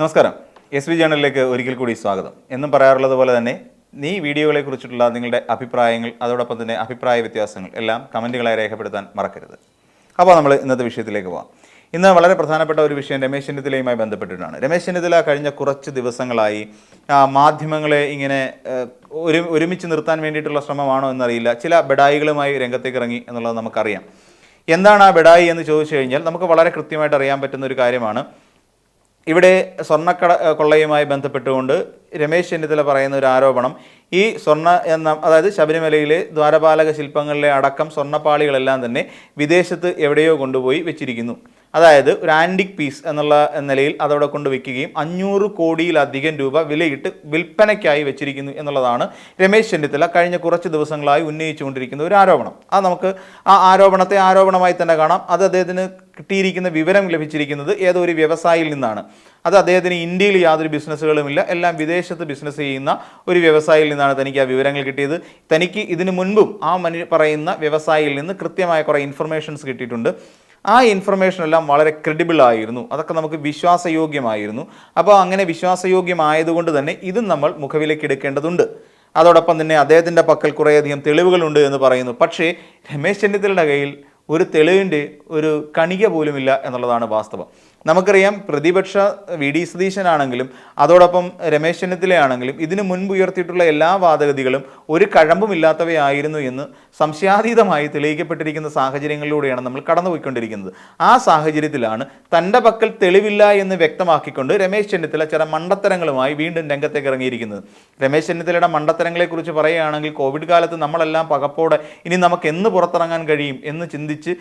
നമസ്കാരം. S V ജേണലിലേക്ക് ഒരിക്കൽ കൂടി സ്വാഗതം. എന്നും പറയാറുള്ളത് പോലെ തന്നെ നീ വീഡിയോകളെ കുറിച്ചിട്ടുള്ള നിങ്ങളുടെ അഭിപ്രായങ്ങൾ അതോടൊപ്പം തന്നെ അഭിപ്രായ വ്യത്യാസങ്ങൾ എല്ലാം കമന്റുകളായി രേഖപ്പെടുത്താൻ മറക്കരുത്. അപ്പോൾ നമ്മൾ ഇന്നത്തെ വിഷയത്തിലേക്ക് പോകാം ഇന്ന് വളരെ പ്രധാനപ്പെട്ട ഒരു വിഷയം രമേശ് ചെന്നിത്തലയുമായി ബന്ധപ്പെട്ടിട്ടാണ്. രമേശ് ചെന്നിത്തല കഴിഞ്ഞ കുറച്ച് ദിവസങ്ങളായി മാധ്യമങ്ങളെ ഇങ്ങനെ ഒരു ഒരുമിച്ച് നിർത്താൻ വേണ്ടിയിട്ടുള്ള ശ്രമമാണോ എന്നറിയില്ല. ചില ബഡായികളുമായി രംഗത്തേക്ക് ഇറങ്ങി എന്നുള്ളത് നമുക്കറിയാം. എന്താണ് ആ ബഡായി എന്ന് ചോദിച്ചു കഴിഞ്ഞാൽ നമുക്ക് വളരെ കൃത്യമായിട്ട് അറിയാൻ പറ്റുന്ന ഒരു കാര്യമാണ്. ഇവിടെ സ്വർണക്കട കൊള്ളയുമായി ബന്ധപ്പെട്ടുകൊണ്ട് രമേശ് ചെന്നിത്തല പറയുന്ന ഒരു ആരോപണം. ഈ സ്വർണ എന്ന അതായത് ശബരിമലയിലെ ദ്വാരപാലക ശില്പങ്ങളിലെ അടക്കം സ്വർണപ്പാളികളെല്ലാം തന്നെ വിദേശത്ത് എവിടെയോ കൊണ്ടുപോയി വെച്ചിരിക്കുന്നു. അതായത് ഒരു ആന്റിക് പീസ് എന്നുള്ള നിലയിൽ അതവിടെ കൊണ്ട് വെക്കുകയും അഞ്ഞൂറ് കോടിയിലധികം രൂപ വിലയിട്ട് വിൽപ്പനയ്ക്കായി വെച്ചിരിക്കുന്നു എന്നുള്ളതാണ് രമേശ് ചെന്നിത്തല കഴിഞ്ഞ കുറച്ച് ദിവസങ്ങളായി ഉന്നയിച്ചുകൊണ്ടിരിക്കുന്ന ഒരു ആരോപണം. അത് നമുക്ക് ആ ആരോപണത്തെ ആരോപണമായി തന്നെ കാണാം. അത് അദ്ദേഹത്തിന് കിട്ടിയിരിക്കുന്ന വിവരം ലഭിച്ചിരിക്കുന്നത് ഏതോ ഒരു നിന്നാണ്. അത് അദ്ദേഹത്തിന് ഇന്ത്യയിൽ യാതൊരു ബിസിനസ്സുകളുമില്ല. എല്ലാം വിദേശത്ത് ബിസിനസ് ചെയ്യുന്ന ഒരു വ്യവസായിയിൽ നിന്നാണ് തനിക്ക് ആ വിവരങ്ങൾ കിട്ടിയത്. തനിക്ക് ഇതിനു മുൻപും ആ മനു പറയുന്ന വ്യവസായിയിൽ നിന്ന് കൃത്യമായ കുറേ ഇൻഫർമേഷൻസ് കിട്ടിയിട്ടുണ്ട്. ആ ഇൻഫർമേഷൻ എല്ലാം വളരെ ക്രെഡിബിൾ ആയിരുന്നു. അതൊക്കെ നമുക്ക് വിശ്വാസയോഗ്യമായിരുന്നു. അപ്പോൾ അങ്ങനെ വിശ്വാസയോഗ്യമായതുകൊണ്ട് തന്നെ ഇതും നമ്മൾ മുഖവിലേക്ക് എടുക്കേണ്ടതുണ്ട്. അതോടൊപ്പം തന്നെ അദ്ദേഹത്തിന്റെ പക്കൽ കുറേയധികം തെളിവുകളുണ്ട് എന്ന് പറയുന്നു. പക്ഷേ രമേശ് ചെന്നിത്തലയുടെ കയ്യിൽ ഒരു തെളിവിന്റെ ഒരു കണിക പോലുമില്ല എന്നുള്ളതാണ് വാസ്തവം. നമുക്കറിയാം പ്രതിപക്ഷ വി ഡി സതീശനാണെങ്കിലും അതോടൊപ്പം രമേശ് ചെന്നിത്തലയാണെങ്കിലും ഇതിനു മുൻപ് ഉയർത്തിയിട്ടുള്ള എല്ലാ വാദഗതികളും ഒരു കഴമ്പുമില്ലാത്തവയായിരുന്നു എന്ന് സംശയാതീതമായി തെളിയിക്കപ്പെട്ടിരിക്കുന്ന സാഹചര്യങ്ങളിലൂടെയാണ് നമ്മൾ കടന്നുപോയിക്കൊണ്ടിരിക്കുന്നത്. ആ സാഹചര്യത്തിലാണ് തന്റെ പക്കൽ തെളിവില്ല എന്ന് വ്യക്തമാക്കിക്കൊണ്ട് രമേശ് ചെന്നിത്തല ചില മണ്ടത്തരങ്ങളുമായി വീണ്ടും രംഗത്തേക്ക് ഇറങ്ങിയിരിക്കുന്നത്. രമേശ് ചെന്നിത്തലയുടെ മണ്ടത്തരങ്ങളെക്കുറിച്ച് പറയുകയാണെങ്കിൽ കോവിഡ് കാലത്ത് നമ്മളെല്ലാം പകപ്പോടെ ഇനി നമുക്ക് എന്ന് പുറത്തിറങ്ങാൻ കഴിയും എന്ന് ചിന്തിച്ച്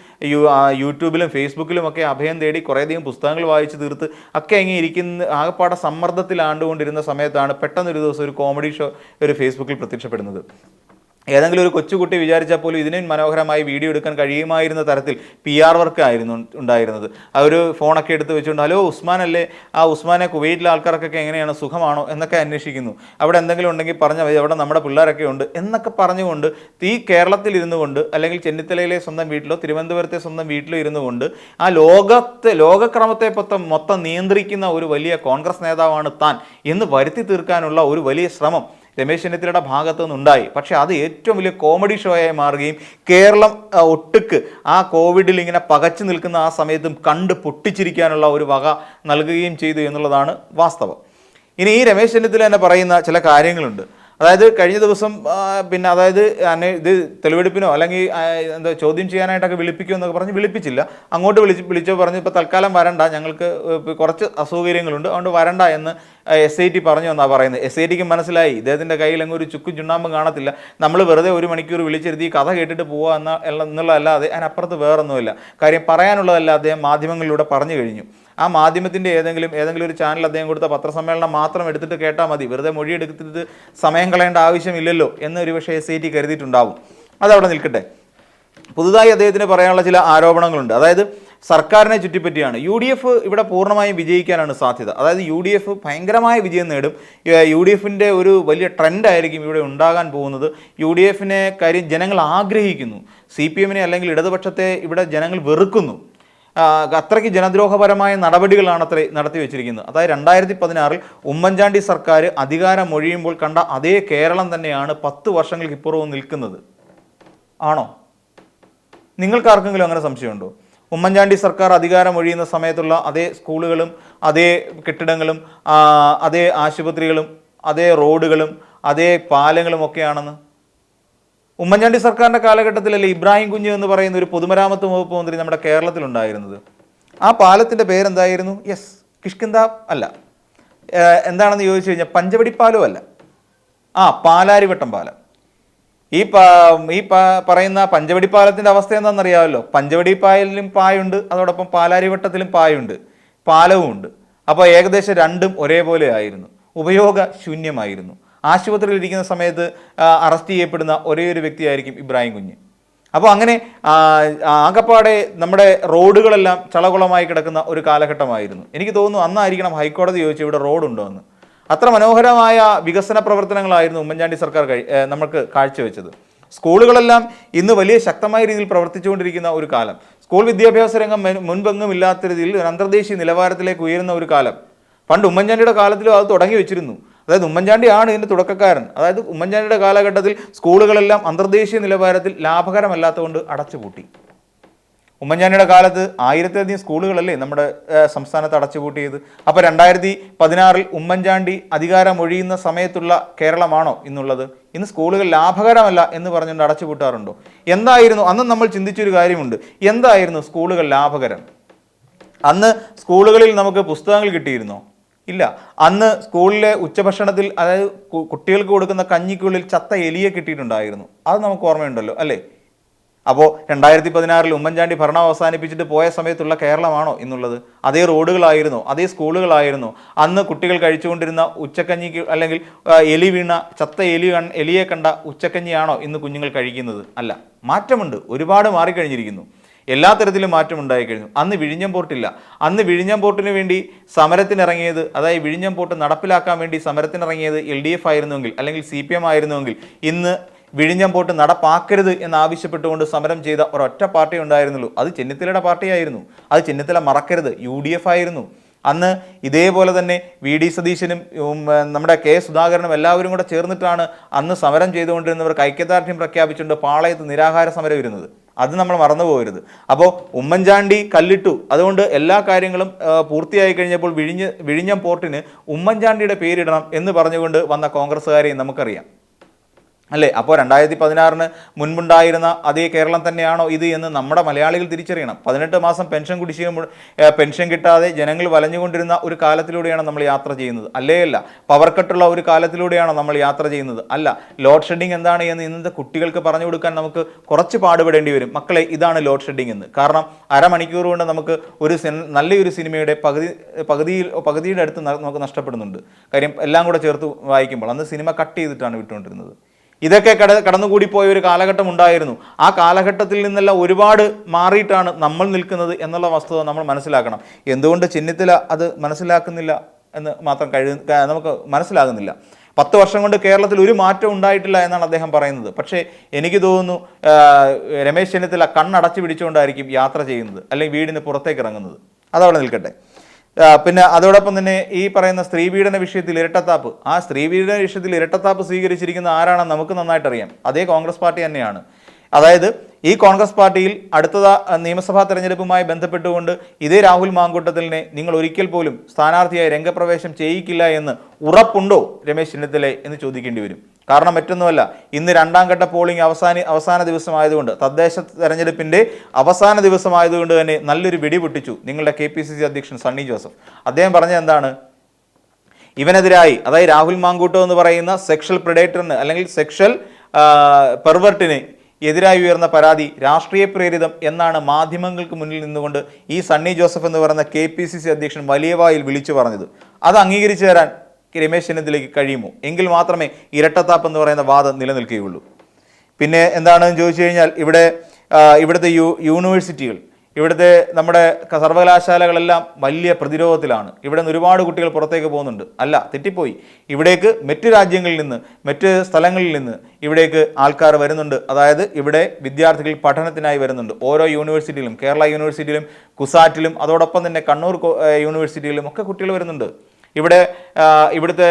യൂട്യൂബിലും ഫേസ്ബുക്കിലും ഒക്കെ അഭയം തേടി കുറേയധികം പുസ്തകങ്ങൾ വായിച്ച് തീർത്ത് ഒക്കെ അങ്ങ് ഇരിക്കുന്ന ആകപ്പാടെ സമ്മർദ്ദത്തിലാണ്ടുകൊണ്ടിരുന്ന സമയത്താണ് പെട്ടെന്നൊരു ദിവസം ഒരു കോമഡി ഷോ ഒരു ഫേസ്ബുക്കിൽ പ്രത്യക്ഷപ്പെടുന്നത്. ഏതെങ്കിലും ഒരു കൊച്ചുകുട്ടി വിചാരിച്ചാൽ പോലും ഇതിനും മനോഹരമായി വീഡിയോ എടുക്കാൻ കഴിയുമായിരുന്ന തരത്തിൽ പി ആർ വർക്ക് ആയിരുന്നു ഉണ്ടായിരുന്നത്. ആ ഒരു ഫോണൊക്കെ എടുത്ത് വെച്ചുകൊണ്ട് ഹലോ ഉസ്മാൻ അല്ലേ ആ ഉസ്മാനെ കുവൈറ്റിലെ ആൾക്കാർക്കൊക്കെ എങ്ങനെയാണ്? സുഖമാണോ? എന്നൊക്കെ അന്വേഷിക്കുന്നു. അവിടെ എന്തെങ്കിലും ഉണ്ടെങ്കിൽ പറഞ്ഞാൽ മതി. അവിടെ നമ്മുടെ പിള്ളേരൊക്കെ ഉണ്ട് എന്നൊക്കെ പറഞ്ഞുകൊണ്ട് ഈ കേരളത്തിൽ ഇരുന്നു കൊണ്ട് അല്ലെങ്കിൽ ചെന്നിത്തലയിലെ സ്വന്തം വീട്ടിലോ തിരുവനന്തപുരത്തെ സ്വന്തം വീട്ടിലോ ഇരുന്നു കൊണ്ട് ആ ലോകത്തെ ലോകക്രമത്തെ മൊത്തം മൊത്തം നിയന്ത്രിക്കുന്ന ഒരു വലിയ കോൺഗ്രസ് നേതാവാണ് താൻ എന്ന് വരുത്തി തീർക്കാനുള്ള ഒരു വലിയ ശ്രമം രമേശ് ചെന്നിത്തലയുടെ ഭാഗത്തു നിന്നുണ്ടായി. പക്ഷേ അത് ഏറ്റവും വലിയ കോമഡി ഷോ ആയി മാറുകയും കേരളം ഒട്ടുക്ക് ആ കോവിഡിൽ ഇങ്ങനെ പകച്ചു നിൽക്കുന്ന ആ സമയത്തും കണ്ട് പൊട്ടിച്ചിരിക്കാനുള്ള ഒരു വക നൽകുകയും ചെയ്തു എന്നുള്ളതാണ് വാസ്തവം. ഇനി ഈ രമേശ് ചെന്നിത്തല തന്നെ പറയുന്ന ചില കാര്യങ്ങളുണ്ട്. അതായത് കഴിഞ്ഞ ദിവസം പിന്നെ അതായത് ഇത് തെളിവെടുപ്പിനോ അല്ലെങ്കിൽ എന്താ ചോദ്യം ചെയ്യാനായിട്ടൊക്കെ വിളിപ്പിക്കുമോ എന്നൊക്കെ പറഞ്ഞ് വിളിപ്പിച്ചില്ല. അങ്ങോട്ട് വിളിച്ച് വിളിച്ചോ പറഞ്ഞ് ഇപ്പോൾ തൽക്കാലം വരണ്ട. ഞങ്ങൾക്ക് കുറച്ച് അസൗകര്യങ്ങളുണ്ട്. അതുകൊണ്ട് വരണ്ട എന്ന് എസ് ഐ ടി പറഞ്ഞു എന്നാണ് പറയുന്നത്. എസ് ഐ ടിക്ക് മനസ്സിലായി. ഇദ്ദേഹത്തിന്റെ കയ്യിൽ അങ്ങ് ഒരു ചുക്കും ചുണ്ണാമ്പും കാണത്തില്ല. നമ്മൾ വെറുതെ ഒരു മണിക്കൂർ വിളിച്ചിരുത്തി കഥ കേട്ടിട്ട് പോവുക എന്ന എന്നുള്ളതല്ലാതെ അതിനപ്പുറത്ത് വേറൊന്നുമില്ല. കാര്യം പറയാനുള്ളതല്ല അദ്ദേഹം മാധ്യമങ്ങളിലൂടെ പറഞ്ഞു കഴിഞ്ഞു. ആ മാധ്യമത്തിന്റെ ഏതെങ്കിലും ഏതെങ്കിലും ഒരു ചാനൽ അദ്ദേഹം കൊടുത്ത പത്രസമ്മേളനം മാത്രം എടുത്തിട്ട് കേട്ടാൽ മതി. വെറുതെ മൊഴി എടുത്തിട്ട് സമയം കളയേണ്ട ആവശ്യമില്ലല്ലോ എന്ന് ഒരു പക്ഷേ എസ് ഐ ടി കരുതിയിട്ടുണ്ടാവും. അതവിടെ നിൽക്കട്ടെ. പുതുതായി അദ്ദേഹത്തിന് പറയാനുള്ള ചില ആരോപണങ്ങളുണ്ട്. അതായത് സർക്കാരിനെ ചുറ്റിപ്പറ്റിയാണ്. യു ഡി എഫ് ഇവിടെ പൂർണമായും വിജയിക്കാനാണ് സാധ്യത. അതായത് യു ഡി എഫ് ഭയങ്കരമായ വിജയം നേടും. യു ഡി എഫിന്റെ ഒരു വലിയ ട്രെൻഡായിരിക്കും ഇവിടെ ഉണ്ടാകാൻ പോകുന്നത്. യു ഡി എഫിനെ കാര്യം ജനങ്ങൾ ആഗ്രഹിക്കുന്നു. സി പി എമ്മിനെ അല്ലെങ്കിൽ ഇടതുപക്ഷത്തെ ഇവിടെ ജനങ്ങൾ വെറുക്കുന്നു. അത്രയ്ക്ക് ജനദ്രോഹപരമായ നടപടികളാണ് അത്ര നടത്തി വെച്ചിരിക്കുന്നത്. അതായത് രണ്ടായിരത്തി പതിനാറിൽ ഉമ്മൻചാണ്ടി സർക്കാർ അധികാരം ഒഴിയുമ്പോൾ കണ്ട അതേ കേരളം തന്നെയാണ് പത്ത് വർഷങ്ങൾക്ക് ഇപ്പുറവും നിൽക്കുന്നത്. ആണോ? നിങ്ങൾക്ക് ആർക്കെങ്കിലും അങ്ങനെ സംശയമുണ്ടോ? ഉമ്മൻചാണ്ടി സർക്കാർ അധികാരം ഒഴിയുന്ന സമയത്തുള്ള അതേ സ്കൂളുകളും അതേ കെട്ടിടങ്ങളും അതേ ആശുപത്രികളും അതേ റോഡുകളും അതേ പാലങ്ങളും ഒക്കെയാണെന്ന് ഉമ്മൻചാണ്ടി സർക്കാരിന്റെ കാലഘട്ടത്തിലല്ലേ ഇബ്രാഹിം കുഞ്ഞ് എന്ന് പറയുന്ന ഒരു പൊതുമരാമത്ത് വകുപ്പ് മന്ത്രി നമ്മുടെ കേരളത്തിലുണ്ടായിരുന്നത്. ആ പാലത്തിന്റെ പേരെന്തായിരുന്നു? യെസ് കിഷ്കിന്ത അല്ല. എന്താണെന്ന് ചോദിച്ചു കഴിഞ്ഞാൽ പഞ്ചവടി പാലവും അല്ല. ആ പാലാരിവട്ടം പാലം. ഈ ഈ പറയുന്ന പഞ്ചവടി പാലത്തിന്റെ അവസ്ഥ എന്താണെന്നറിയാമല്ലോ? പഞ്ചവടി പായലിലും പായുണ്ട് അതോടൊപ്പം പാലാരിവട്ടത്തിലും പായുണ്ട് പാലവും ഉണ്ട് അപ്പോൾ ഏകദേശം രണ്ടും ഒരേപോലെ ആയിരുന്നു. ഉപയോഗ ശൂന്യമായിരുന്നു ആശുപത്രിയിൽ ഇരിക്കുന്ന സമയത്ത് അറസ്റ്റ് ചെയ്യപ്പെടുന്ന ഒരേ ഒരു വ്യക്തിയായിരിക്കും ഇബ്രാഹിം കുഞ്ഞ്. അപ്പോൾ അങ്ങനെ ആകപ്പാടെ നമ്മുടെ റോഡുകളെല്ലാം ചളകുളമായി കിടക്കുന്ന ഒരു കാലഘട്ടമായിരുന്നു. എനിക്ക് തോന്നുന്നു അന്നായിരിക്കണം ഹൈക്കോടതി ചോദിച്ചു ഇവിടെ റോഡുണ്ടോ എന്ന്. അത്ര മനോഹരമായ വികസന പ്രവർത്തനങ്ങളായിരുന്നു ഉമ്മൻചാണ്ടി സർക്കാർ കഴി നമുക്ക് കാഴ്ചവെച്ചത്. സ്കൂളുകളെല്ലാം ഇന്ന് വലിയ ശക്തമായ രീതിയിൽ പ്രവർത്തിച്ചുകൊണ്ടിരിക്കുന്ന ഒരു കാലം. സ്കൂൾ വിദ്യാഭ്യാസ രംഗം മുൻ- മുൻപെങ്ങും ഇല്ലാത്ത രീതിയിൽ ഒരു അന്തർദേശീയ നിലവാരത്തിലേക്ക് ഉയരുന്ന ഒരു കാലം. പണ്ട് ഉമ്മൻചാണ്ടിയുടെ കാലത്തിലും അത് തുടങ്ങി വെച്ചിരുന്നു. അതായത് ഉമ്മൻചാണ്ടിയാണ് ഇതിന്റെ തുടക്കക്കാരൻ. അതായത് ഉമ്മൻചാണ്ടിയുടെ കാലഘട്ടത്തിൽ സ്കൂളുകളെല്ലാം അന്തർദേശീയ നിലവാരത്തിൽ ലാഭകരമല്ലാത്തതുകൊണ്ട് അടച്ചുപൂട്ടി. ഉമ്മൻചാണ്ടിയുടെ കാലത്ത് ആയിരത്തിലധികം സ്കൂളുകളല്ലേ നമ്മുടെ സംസ്ഥാനത്ത് അടച്ചുപൂട്ടിയത്. അപ്പോൾ രണ്ടായിരത്തി പതിനാറിൽ ഉമ്മൻചാണ്ടി അധികാരം ഒഴിയുന്ന സമയത്തുള്ള കേരളമാണോ ഇന്നുള്ളത്? ഇന്ന് സ്കൂളുകൾ ലാഭകരമല്ല എന്ന് പറഞ്ഞുകൊണ്ട് അടച്ചുപൂട്ടാറുണ്ടോ? എന്തായിരുന്നു അന്ന് നമ്മൾ ചിന്തിച്ചൊരു കാര്യമുണ്ട്. എന്തായിരുന്നു സ്കൂളുകൾ ലാഭകരം? അന്ന് സ്കൂളുകളിൽ നമുക്ക് പുസ്തകങ്ങൾ കിട്ടിയിരുന്നോ? ഇല്ല. അന്ന് സ്കൂളിലെ ഉച്ചഭക്ഷണത്തിൽ അതായത് കുട്ടികൾക്ക് കൊടുക്കുന്ന കഞ്ഞിക്കുള്ളിൽ ചത്ത എലിയെ കിട്ടിയിട്ടുണ്ടായിരുന്നു. അത് നമുക്ക് ഓർമ്മയുണ്ടല്ലോ അല്ലേ? അപ്പോൾ രണ്ടായിരത്തി പതിനാറിൽ ഉമ്മൻചാണ്ടി ഭരണം അവസാനിപ്പിച്ചിട്ട് പോയ സമയത്തുള്ള കേരളമാണോ എന്നുള്ളത് അതേ റോഡുകളായിരുന്നോ അതേ സ്കൂളുകളായിരുന്നോ. അന്ന് കുട്ടികൾ കഴിച്ചുകൊണ്ടിരുന്ന ഉച്ചക്കഞ്ഞിക്ക് അല്ലെങ്കിൽ എലി വീണ ചത്ത എലി എലിയെ കണ്ട ഉച്ചക്കഞ്ഞിയാണോ ഇന്ന് കുഞ്ഞുങ്ങൾ കഴിക്കുന്നത്? അല്ല. മാറ്റമുണ്ട് ഒരുപാട് മാറിക്കഴിഞ്ഞിരിക്കുന്നു. എല്ലാ തരത്തിലും മാറ്റം ഉണ്ടായിക്കഴിഞ്ഞു അന്ന് വിഴിഞ്ഞം പോർട്ടില്ല. അന്ന് വിഴിഞ്ഞം പോർട്ടിന് വേണ്ടി സമരത്തിനിറങ്ങിയത് അതായത് വിഴിഞ്ഞം പോർട്ട് നടപ്പിലാക്കാൻ വേണ്ടി സമരത്തിനിറങ്ങിയത് എൽ ഡി എഫ് ആയിരുന്നുവെങ്കിൽ അല്ലെങ്കിൽ സി പി എം ആയിരുന്നുവെങ്കിൽ ഇന്ന് വിഴിഞ്ഞം പോർട്ട് നടപ്പാക്കരുത് എന്നാവശ്യപ്പെട്ടുകൊണ്ട് സമരം ചെയ്ത ഒരൊറ്റ പാർട്ടി ഉണ്ടായിരുന്നുള്ളൂ. അത് ചെന്നിത്തലയുടെ പാർട്ടിയായിരുന്നു. അത് ചെന്നിത്തല മറക്കരുത്. യു ആയിരുന്നു. അന്ന് ഇതേപോലെ തന്നെ വി ഡി സതീശനും നമ്മുടെ കെ സുധാകരനും എല്ലാവരും കൂടെ ചേർന്നിട്ടാണ് അന്ന് സമരം ചെയ്തുകൊണ്ടിരുന്നവർക്ക് ഐക്യദാർഢ്യം പ്രഖ്യാപിച്ചുകൊണ്ട് പാളയത്ത് നിരാഹാര സമരം ഇരുന്നത്. അത് നമ്മൾ മറന്നുപോകരുത് അപ്പോൾ ഉമ്മൻചാണ്ടി കല്ലിട്ടു. അതുകൊണ്ട് എല്ലാ കാര്യങ്ങളും പൂർത്തിയായി കഴിഞ്ഞപ്പോൾ വിഴിഞ്ഞ് വിഴിഞ്ഞം പോർട്ടിന് ഉമ്മൻചാണ്ടിയുടെ പേരിടണം എന്ന് പറഞ്ഞുകൊണ്ട് വന്ന കോൺഗ്രസ്സുകാരെയും നമുക്കറിയാം. അല്ലേ? അപ്പോൾ രണ്ടായിരത്തി പതിനാറിന് മുൻപുണ്ടായിരുന്ന അതേ കേരളം തന്നെയാണോ ഇത് എന്ന് നമ്മുടെ മലയാളികൾ തിരിച്ചറിയണം. പതിനെട്ട് മാസം പെൻഷൻ കുടിശ്ശിക പെൻഷൻ കിട്ടാതെ ജനങ്ങൾ വലഞ്ഞുകൊണ്ടിരുന്ന ഒരു കാലത്തിലൂടെയാണ് നമ്മൾ യാത്ര ചെയ്യുന്നത്. അല്ലേ അല്ല പവർ കട്ടുള്ള ഒരു കാലത്തിലൂടെയാണ് നമ്മൾ യാത്ര ചെയ്യുന്നത്. അല്ല ലോഡ് ഷെഡിങ് എന്താണ് എന്ന് ഇന്നത്തെ കുട്ടികൾക്ക് പറഞ്ഞു കൊടുക്കാൻ നമുക്ക് കുറച്ച് പാടുപെടേണ്ടി വരും. മക്കളെ ഇതാണ് ലോഡ് ഷെഡിങ് എന്ന്. കാരണം അരമണിക്കൂർ കൊണ്ട് നമുക്ക് ഒരു നല്ലൊരു സിനിമയുടെ പകുതി പകുതിയിൽ പകുതിയുടെ അടുത്ത് നമുക്ക് നഷ്ടപ്പെടുന്നുണ്ട്. കാര്യം എല്ലാം കൂടെ ചേർത്ത് വായിക്കുമ്പോൾ അന്ന് സിനിമ കട്ട് ചെയ്തിട്ടാണ് വിട്ടുകൊണ്ടിരുന്നത്. ഇതൊക്കെ കട കടന്നുകൂടിപ്പോയ ഒരു കാലഘട്ടം ഉണ്ടായിരുന്നു. ആ കാലഘട്ടത്തിൽ നിന്നെല്ലാം ഒരുപാട് മാറിയിട്ടാണ് നമ്മൾ നിൽക്കുന്നത് എന്നുള്ള വസ്തുത നമ്മൾ മനസ്സിലാക്കണം. എന്തുകൊണ്ട് ചിഹ്നത്തില അത് മനസ്സിലാക്കുന്നില്ല എന്ന് മാത്രം കഴി നമുക്ക് മനസ്സിലാകുന്നില്ല. പത്ത് വർഷം കൊണ്ട് കേരളത്തിൽ ഒരു മാറ്റം ഉണ്ടായിട്ടില്ല എന്നാണ് അദ്ദേഹം പറയുന്നത്. പക്ഷേ എനിക്ക് തോന്നുന്നു രമേശ് ചെന്നിത്തല കണ്ണടച്ചു പിടിച്ചുകൊണ്ടായിരിക്കും യാത്ര ചെയ്യുന്നത് അല്ലെങ്കിൽ വീടിന് പുറത്തേക്ക് ഇറങ്ങുന്നത്. അതവിടെ നിൽക്കട്ടെ. പിന്നെ അതോടൊപ്പം തന്നെ ഈ പറയുന്ന സ്ത്രീ പീഡന വിഷയത്തിൽ ഇരട്ടത്താപ്പ്. ആ സ്ത്രീ പീഡന വിഷയത്തിൽ ഇരട്ടത്താപ്പ് സ്വീകരിച്ചിരിക്കുന്ന ആരാണെന്ന് നമുക്ക് നന്നായിട്ട് അറിയാം അതേ കോൺഗ്രസ് പാർട്ടി തന്നെയാണ്. അതായത് ഈ കോൺഗ്രസ് പാർട്ടിയിൽ അടുത്ത നിയമസഭാ തെരഞ്ഞെടുപ്പുമായി ബന്ധപ്പെട്ടുകൊണ്ട് ഇതേ രാഹുൽ മാങ്കൂട്ടത്തിലിനെ നിങ്ങൾ ഒരിക്കൽ പോലും സ്ഥാനാർത്ഥിയായി രംഗപ്രവേശം ചെയ്യിക്കില്ല എന്ന് ഉറപ്പുണ്ടോ രമേശ് ചെന്നിത്തല എന്ന് ചോദിക്കേണ്ടി വരും. കാരണം മറ്റൊന്നുമല്ല ഇന്ന് രണ്ടാം ഘട്ട പോളിംഗ് അവസാന അവസാന ദിവസമായതുകൊണ്ട് തദ്ദേശ തെരഞ്ഞെടുപ്പിന്റെ അവസാന ദിവസമായതുകൊണ്ട് തന്നെ നല്ലൊരു വെടി പൊട്ടിച്ചു നിങ്ങളുടെ കെ പി സി സി അധ്യക്ഷൻ സണ്ണി ജോസഫ്. അദ്ദേഹം പറഞ്ഞത് എന്താണ്? ഇവനെതിരായി അതായത് രാഹുൽ മാങ്കൂട്ടോ എന്ന് പറയുന്ന സെക്ഷൽ പ്രിഡേറ്ററിന് അല്ലെങ്കിൽ സെക്ഷൽ പെർവർട്ടിന് എതിരായി ഉയർന്ന പരാതി രാഷ്ട്രീയ പ്രേരിതം എന്നാണ് മാധ്യമങ്ങൾക്ക് മുന്നിൽ നിന്നുകൊണ്ട് ഈ സണ്ണി ജോസഫ് എന്ന് പറയുന്ന കെ പി സി സി അധ്യക്ഷൻ വലിയ വായിൽ വിളിച്ചു പറഞ്ഞത്. അത് അംഗീകരിച്ചു തരാൻ രമേശ് ചെന്നിത്തലയ്ക്ക് കഴിയുമോ? എങ്കിൽ മാത്രമേ ഇരട്ടത്താപ്പ് എന്ന് പറയുന്ന വാദം നിലനിൽക്കുകയുള്ളൂ. പിന്നെ എന്താണെന്ന് ചോദിച്ചു കഴിഞ്ഞാൽ ഇവിടെ ഇവിടുത്തെ യു യൂണിവേഴ്സിറ്റികൾ ഇവിടുത്തെ നമ്മുടെ സർവകലാശാലകളെല്ലാം വലിയ പ്രതിരോധത്തിലാണ്. ഇവിടെ നിന്ന് ഒരുപാട് കുട്ടികൾ പുറത്തേക്ക് പോകുന്നുണ്ട്. അല്ല തെറ്റിപ്പോയി. ഇവിടേക്ക് മറ്റ് രാജ്യങ്ങളിൽ നിന്ന് മറ്റ് സ്ഥലങ്ങളിൽ നിന്ന് ഇവിടേക്ക് ആൾക്കാർ വരുന്നുണ്ട്. അതായത് ഇവിടെ വിദ്യാർത്ഥികൾ പഠനത്തിനായി വരുന്നുണ്ട്. ഓരോ യൂണിവേഴ്സിറ്റിയിലും കേരള യൂണിവേഴ്സിറ്റിയിലും കുസാറ്റിലും അതോടൊപ്പം തന്നെ കണ്ണൂർ യൂണിവേഴ്സിറ്റിയിലും ഒക്കെ കുട്ടികൾ വരുന്നുണ്ട്. ഇവിടെ ഇവിടുത്തെ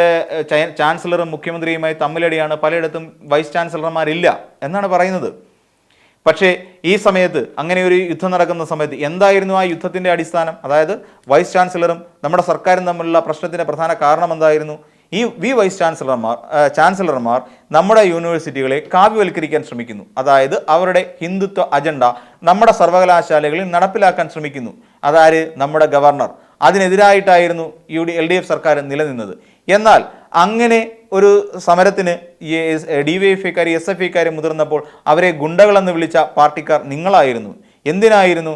ചാൻസലറും മുഖ്യമന്ത്രിയുമായി തമ്മിലടിയാണ് പലയിടത്തും വൈസ് ചാൻസലർമാരില്ല എന്നാണ് പറയുന്നത്. പക്ഷേ ഈ സമയത്ത് അങ്ങനെ ഒരു യുദ്ധം നടക്കുന്ന സമയത്ത് എന്തായിരുന്നു ആ യുദ്ധത്തിന്റെ അടിസ്ഥാനം? അതായത് വൈസ് ചാൻസലറും നമ്മുടെ സർക്കാരും തമ്മിലുള്ള പ്രശ്നത്തിന്റെ പ്രധാന കാരണം എന്തായിരുന്നു? ഈ വി വൈസ് ചാൻസലർമാർ ചാൻസലർമാർ നമ്മുടെ യൂണിവേഴ്സിറ്റികളെ കാവ്യവൽക്കരിക്കാൻ ശ്രമിക്കുന്നു. അതായത് അവരുടെ ഹിന്ദുത്വ അജണ്ട നമ്മുടെ സർവകലാശാലകളിൽ നടപ്പിലാക്കാൻ ശ്രമിക്കുന്നു. അതായത് നമ്മുടെ governor. അതിനെതിരായിട്ടായിരുന്നു U D L D F സർക്കാർ നിലനിന്നത്. എന്നാൽ അങ്ങനെ ഒരു സമരത്തിന് ഡി വൈ എഫ് ഐക്കാർ എസ് എഫ് ഐക്കാർ മുതിർന്നപ്പോൾ അവരെ ഗുണ്ടകളെന്ന് വിളിച്ച പാർട്ടിക്കാർ നിങ്ങളായിരുന്നു. എന്തിനായിരുന്നു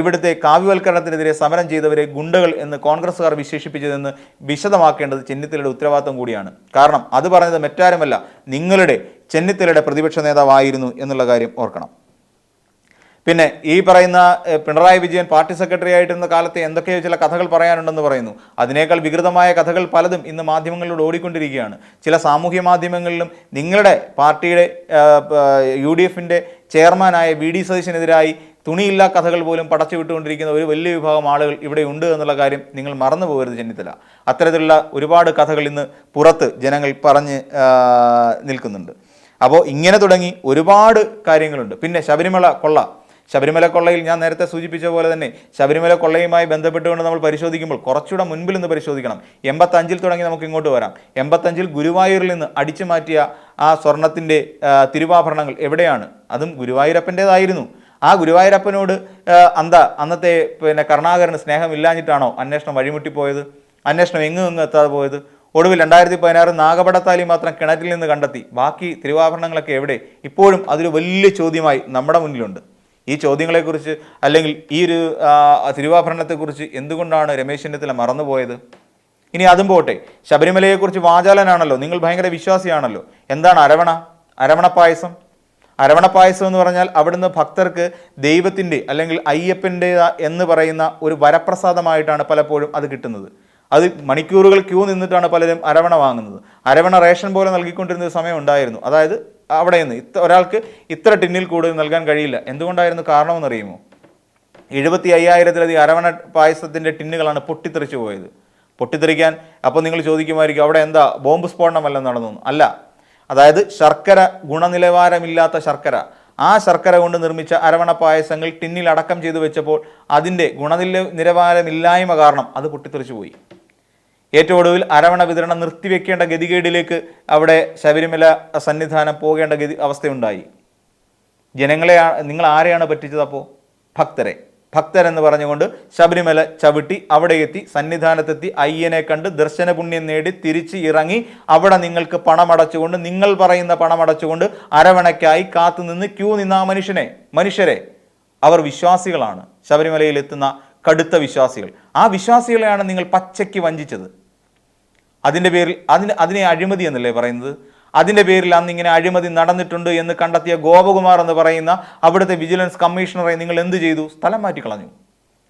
ഇവിടുത്തെ കാവ്യവൽക്കരണത്തിനെതിരെ സമരം ചെയ്തവരെ ഗുണ്ടകൾ എന്ന് കോൺഗ്രസ്സുകാർ വിശേഷിപ്പിച്ചതെന്ന് വിശദമാക്കേണ്ടത് ചെന്നിത്തലയുടെ ഉത്തരവാദിത്തം കൂടിയാണ്. കാരണം അത് പറഞ്ഞത് മറ്റാരുമല്ല നിങ്ങളുടെ ചെന്നിത്തലയുടെ പ്രതിപക്ഷ നേതാവായിരുന്നു എന്നുള്ള കാര്യം ഓർക്കണം. പിന്നെ ഈ പറയുന്ന പിണറായി വിജയൻ പാർട്ടി സെക്രട്ടറി ആയിട്ടിരുന്ന കാലത്ത് എന്തൊക്കെയോ ചില കഥകൾ പറയാനുണ്ടെന്ന് പറയുന്നു. അതിനേക്കാൾ വികൃതമായ കഥകൾ പലതും ഇന്ന് മാധ്യമങ്ങളിലൂടെ ഓടിക്കൊണ്ടിരിക്കുകയാണ്. ചില സാമൂഹ്യ മാധ്യമങ്ങളിലും നിങ്ങളുടെ പാർട്ടിയുടെ യു ഡി എഫിന്റെ ചെയർമാനായ വി ഡി സതീശനെതിരായി തുണിയില്ലാ കഥകൾ പോലും പടച്ചു വിട്ടുകൊണ്ടിരിക്കുന്ന ഒരു വലിയ വിഭാഗം ആളുകൾ ഇവിടെ ഉണ്ട് എന്നുള്ള കാര്യം നിങ്ങൾ മറന്നു പോകരുത് ചെന്നിത്തല അത്തരത്തിലുള്ള ഒരുപാട് കഥകൾ ഇന്ന് പുറത്ത് ജനങ്ങൾ പറഞ്ഞ് നിൽക്കുന്നുണ്ട്. അപ്പോൾ ഇങ്ങനെ തുടങ്ങി ഒരുപാട് കാര്യങ്ങളുണ്ട്. പിന്നെ ശബരിമല കൊള്ള ശബരിമല കൊള്ളയിൽ ഞാൻ നേരത്തെ സൂചിപ്പിച്ച പോലെ തന്നെ ശബരിമല കൊള്ളയുമായി ബന്ധപ്പെട്ടുകൊണ്ട് നമ്മൾ പരിശോധിക്കുമ്പോൾ കുറച്ചുകൂടെ മുൻപിൽ നിന്ന് പരിശോധിക്കണം. എൺപത്തഞ്ചിൽ തുടങ്ങി നമുക്ക് ഇങ്ങോട്ട് വരാം. എൺപത്തഞ്ചിൽ ഗുരുവായൂരിൽ നിന്ന് അടിച്ചു മാറ്റിയ ആ സ്വർണത്തിന്റെ തിരുവാഭരണങ്ങൾ എവിടെയാണ്? അതും ഗുരുവായൂരപ്പന്റേതായിരുന്നു. ആ ഗുരുവായൂരപ്പനോട് എന്താ അന്നത്തെ പിന്നെ കരുണാകരന് സ്നേഹമില്ലാഞ്ഞിട്ടാണോ അന്വേഷണം വഴിമുട്ടിപ്പോയത്? അന്വേഷണം എങ്ങും എങ്ങും എത്താതെ പോയത്? ഒടുവിൽ രണ്ടായിരത്തി പതിനാറ് നാഗപടത്താലി മാത്രം കിണറ്റിൽ നിന്ന് കണ്ടെത്തി. ബാക്കി തിരുവാഭരണങ്ങളൊക്കെ എവിടെ? ഇപ്പോഴും അതൊരു വലിയ ചോദ്യമായി നമ്മുടെ മുന്നിലുണ്ട്. ഈ ചോദ്യങ്ങളെക്കുറിച്ച് അല്ലെങ്കിൽ ഈ ഒരു തിരുവാഭരണത്തെക്കുറിച്ച് എന്തുകൊണ്ടാണ് രമേശ് ചെന്നിത്തല മറന്നുപോയത്? ഇനി അതും പോട്ടെ. ശബരിമലയെക്കുറിച്ച് വാചാലനാണല്ലോ. നിങ്ങൾ ഭയങ്കര വിശ്വാസിയാണല്ലോ. എന്താണ് അരവണ? അരവണ പായസം? അരവണ പായസം എന്ന് പറഞ്ഞാൽ അവിടുന്ന് ഭക്തർക്ക് ദൈവത്തിന്റെ അല്ലെങ്കിൽ അയ്യപ്പന്റെ എന്ന് പറയുന്ന ഒരു വരപ്രസാദമായിട്ടാണ് പലപ്പോഴും അത് കിട്ടുന്നത്. അത് മണിക്കൂറുകൾ ക്യൂ നിന്നിട്ടാണ് പലരും അരവണ വാങ്ങുന്നത്. അരവണ റേഷൻ പോലെ നൽകിക്കൊണ്ടിരുന്ന ഒരു സമയം ഉണ്ടായിരുന്നു. അതായത് അവിടെ നിന്ന് ഒരാൾക്ക് ഇത്ര ടിന്നിൽ കൂടുതൽ നൽകാൻ കഴിയില്ല. എന്തുകൊണ്ടായിരുന്നു കാരണമെന്നറിയുമോ? എഴുപത്തി അയ്യായിരത്തിലധികം അരവണ പായസത്തിന്റെ ടിന്നുകളാണ് പൊട്ടിത്തെറിച്ചു പോയത്. പൊട്ടിത്തെറിക്കാൻ അപ്പോൾ നിങ്ങൾ ചോദിക്കുമായിരിക്കും അവിടെ എന്താ ബോംബ് സ്ഫോടനമല്ല നടന്നു അല്ല. അതായത് ശർക്കര ഗുണനിലവാരമില്ലാത്ത ശർക്കര. ആ ശർക്കര കൊണ്ട് നിർമ്മിച്ച അരവണ പായസങ്ങൾ ടിന്നിൽ അടക്കം ചെയ്തു വെച്ചപ്പോൾ അതിന്റെ ഗുണനില നിലവാരമില്ലായ്മ കാരണം അത് പൊട്ടിത്തെറിച്ചു പോയി. ഏറ്റവും ഒടുവിൽ അരവണ വിതരണം നിർത്തിവെക്കേണ്ട ഗതികേടിലേക്ക് അവിടെ ശബരിമല സന്നിധാനം പോകേണ്ട ഗതി അവസ്ഥയുണ്ടായി. ജനങ്ങളെ നിങ്ങൾ ആരെയാണ് പറ്റിച്ചത് അപ്പോൾ ഭക്തരെ. ഭക്തരെന്ന് പറഞ്ഞുകൊണ്ട് ശബരിമല ചവിട്ടി അവിടെ എത്തി സന്നിധാനത്തെത്തി അയ്യനെ കണ്ട് ദർശന പുണ്യം നേടി തിരിച്ച് ഇറങ്ങി അവിടെ നിങ്ങൾക്ക് പണമടച്ചുകൊണ്ട് നിങ്ങൾ പറയുന്ന പണമടച്ചുകൊണ്ട് അരവണയ്ക്കായി കാത്തുനിന്ന് ക്യൂ നിന്ന ആ മനുഷ്യനെ മനുഷ്യരെ. അവർ വിശ്വാസികളാണ്. ശബരിമലയിൽ എത്തുന്ന കടുത്ത വിശ്വാസികൾ. ആ വിശ്വാസികളെയാണ് നിങ്ങൾ പച്ചയ്ക്ക് വഞ്ചിച്ചത്. അതിന്റെ പേരിൽ അതിന് അതിനെ അഴിമതി എന്നല്ലേ പറയുന്നത്? അതിന്റെ പേരിൽ അന്ന് ഇങ്ങനെ അഴിമതി നടന്നിട്ടുണ്ട് എന്ന് കണ്ടെത്തിയ ഗോപകുമാർ എന്ന് പറയുന്ന അവിടുത്തെ വിജിലൻസ് കമ്മീഷണറെ നിങ്ങൾ എന്ത് ചെയ്തു? സ്ഥലം മാറ്റിക്കളഞ്ഞു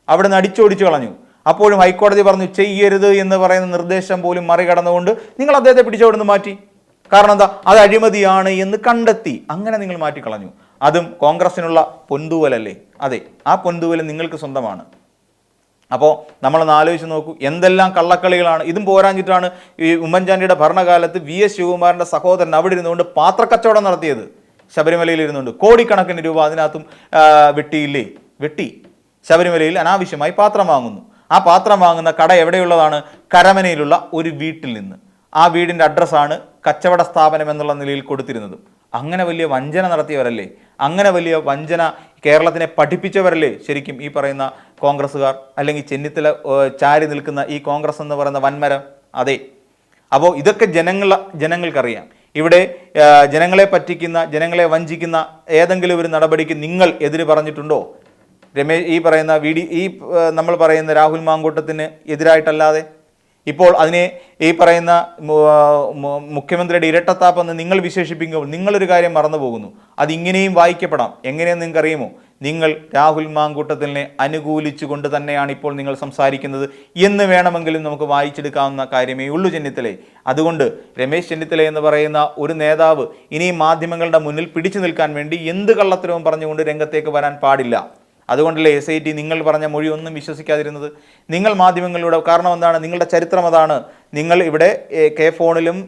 അവിടെ നിന്ന് അടിച്ചോടിച്ചു കളഞ്ഞു. അപ്പോഴും ഹൈക്കോടതി പറഞ്ഞു ചെയ്യരുത് എന്ന് പറയുന്ന നിർദ്ദേശം പോലും മറികടന്നുകൊണ്ട് നിങ്ങൾ അദ്ദേഹത്തെ പിടിച്ചവിടുന്ന് മാറ്റി. കാരണം എന്താ? അത് അഴിമതിയാണ് എന്ന് കണ്ടെത്തി. അങ്ങനെ നിങ്ങൾ മാറ്റിക്കളഞ്ഞു അതും കോൺഗ്രസിനുള്ള പൊന്തൂവലല്ലേ? അതെ ആ പൊന്തുവല നിങ്ങൾക്ക് സ്വന്തമാണ്. അപ്പോൾ നമ്മൾ ആലോചിച്ച് നോക്കൂ എന്തെല്ലാം കള്ളക്കളികളാണ്. ഇതും പോരാഞ്ഞിട്ടാണ് ഈ ഉമ്മൻചാണ്ടിയുടെ ഭരണകാലത്ത് വി എസ് ശിവകുമാറിന്റെ സഹോദരൻ അവിടെ ഇരുന്നുകൊണ്ട് പാത്രക്കച്ചവടം നടത്തിയത്. ശബരിമലയിൽ ഇരുന്നുകൊണ്ട്. കോടിക്കണക്കിന് രൂപ അതിനകത്തും വെട്ടിയില്ലേ? വെട്ടി. ശബരിമലയിൽ അനാവശ്യമായി പാത്രം വാങ്ങുന്നു. ആ പാത്രം വാങ്ങുന്ന കട എവിടെയുള്ളതാണ്? കരമനയിലുള്ള ഒരു വീട്ടിൽ നിന്ന്. ആ വീടിന്റെ അഡ്രസ്സാണ് കച്ചവട സ്ഥാപനം എന്നുള്ള നിലയിൽ കൊടുത്തിരുന്നത്. അങ്ങനെ വലിയ വഞ്ചന നടത്തിയവരല്ലേ? അങ്ങനെ വലിയ വഞ്ചന കേരളത്തിനെ പഠിപ്പിച്ചവരല്ലേ ശരിക്കും ഈ പറയുന്ന കോൺഗ്രസ്സുകാർ? അല്ലെങ്കിൽ ചെന്നിത്തല ചാരി നിൽക്കുന്ന ഈ കോൺഗ്രസ് എന്ന് പറയുന്ന വൻമരം? അതെ. അപ്പോൾ ഇതൊക്കെ ജനങ്ങൾ ജനങ്ങൾക്കറിയാം. ഇവിടെ ജനങ്ങളെ പറ്റിക്കുന്ന ജനങ്ങളെ വഞ്ചിക്കുന്ന ഏതെങ്കിലും ഒരു നടപടിക്ക് നിങ്ങൾ എതിര് പറഞ്ഞിട്ടുണ്ടോ? രമേശ് ഈ പറയുന്ന വി ഈ നമ്മൾ പറയുന്ന രാഹുൽ മാങ്കൂട്ടത്തിന് എതിരായിട്ടല്ലാതെ? ഇപ്പോൾ അതിനെ ഈ പറയുന്ന മുഖ്യമന്ത്രിയുടെ ഇരട്ടത്താപ്പെന്ന് നിങ്ങൾ വിശേഷിപ്പിക്കുമ്പോൾ നിങ്ങളൊരു കാര്യം മറന്നു പോകുന്നു. അതിങ്ങനെയും വായിക്കപ്പെടാം. എങ്ങനെയെന്ന് നിങ്ങൾക്ക് അറിയുമോ നിങ്ങൾ രാഹുൽ മാങ്കൂട്ടത്തിനെ അനുകൂലിച്ചുകൊണ്ട് തന്നെയാണ് ഇപ്പോൾ നിങ്ങൾ സംസാരിക്കുന്നത് എന്ന് വേണമെങ്കിലും നമുക്ക് വായിച്ചെടുക്കാവുന്ന കാര്യമേ ഉള്ളൂ ചെന്നിത്തലേ. അതുകൊണ്ട് രമേശ് ചെന്നിത്തല എന്ന് പറയുന്ന ഒരു നേതാവ് ഇനി മാധ്യമങ്ങളുടെ മുന്നിൽ പിടിച്ചു നിൽക്കാൻ വേണ്ടി എന്ത് കള്ളത്തരവും പറഞ്ഞുകൊണ്ട് രംഗത്തേക്ക് വരാൻ പാടില്ല. അതുകൊണ്ടല്ലേ എസ് ഐ ടി നിങ്ങൾ പറഞ്ഞ മൊഴി ഒന്നും വിശ്വസിക്കാതിരുന്നത്? നിങ്ങൾ മാധ്യമങ്ങളിലൂടെ കാരണം എന്താണ്? നിങ്ങളുടെ ചരിത്രം അതാണ്. നിങ്ങൾ ഇവിടെ കെ ഫോണിലും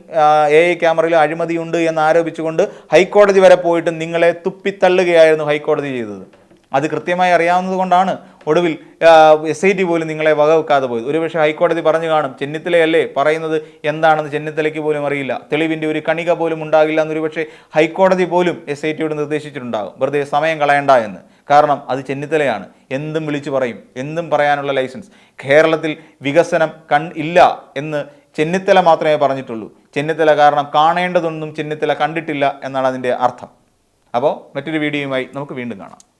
എ ഐ ക്യാമറയിലും അഴിമതിയുണ്ട് എന്ന് ആരോപിച്ചുകൊണ്ട് ഹൈക്കോടതി വരെ പോയിട്ടും നിങ്ങളെ തുപ്പിത്തള്ളുകയായിരുന്നു ഹൈക്കോടതി ചെയ്തത്. അത് കൃത്യമായി അറിയാവുന്നത് കൊണ്ടാണ് ഒടുവിൽ എസ് ഐ ടി പോലും നിങ്ങളെ വകവെക്കാതെ പോയത്. ഒരുപക്ഷെ ഹൈക്കോടതി പറഞ്ഞു കാണും ചെന്നിത്തലയല്ലേ? പറയുന്നത് എന്താണെന്ന് ചെന്നിത്തലയ്ക്ക് പോലും അറിയില്ല. തെളിവിന്റെ ഒരു കണിക പോലും ഉണ്ടാകില്ല എന്നൊരു പക്ഷേ ഹൈക്കോടതി പോലും എസ് ഐ ടിയോട് നിർദ്ദേശിച്ചിട്ടുണ്ടാകും. വെറുതെ സമയം കളയണ്ട എന്ന്. കാരണം അത് ചെന്നിത്തലയാണ്. എന്തും വിളിച്ചു പറയും എന്തും പറയാനുള്ള ലൈസൻസ്. കേരളത്തിൽ വികസനം കൺ ഇല്ല എന്ന് ചെന്നിത്തല മാത്രമേ പറഞ്ഞിട്ടുള്ളൂ. ചെന്നിത്തല കാരണം കാണേണ്ടതൊന്നും ചെന്നിത്തല കണ്ടിട്ടില്ല എന്നാണ് അതിന്റെ അർത്ഥം. അപ്പോൾ മറ്റൊരു വീഡിയോയുമായി നമുക്ക് വീണ്ടും കാണാം.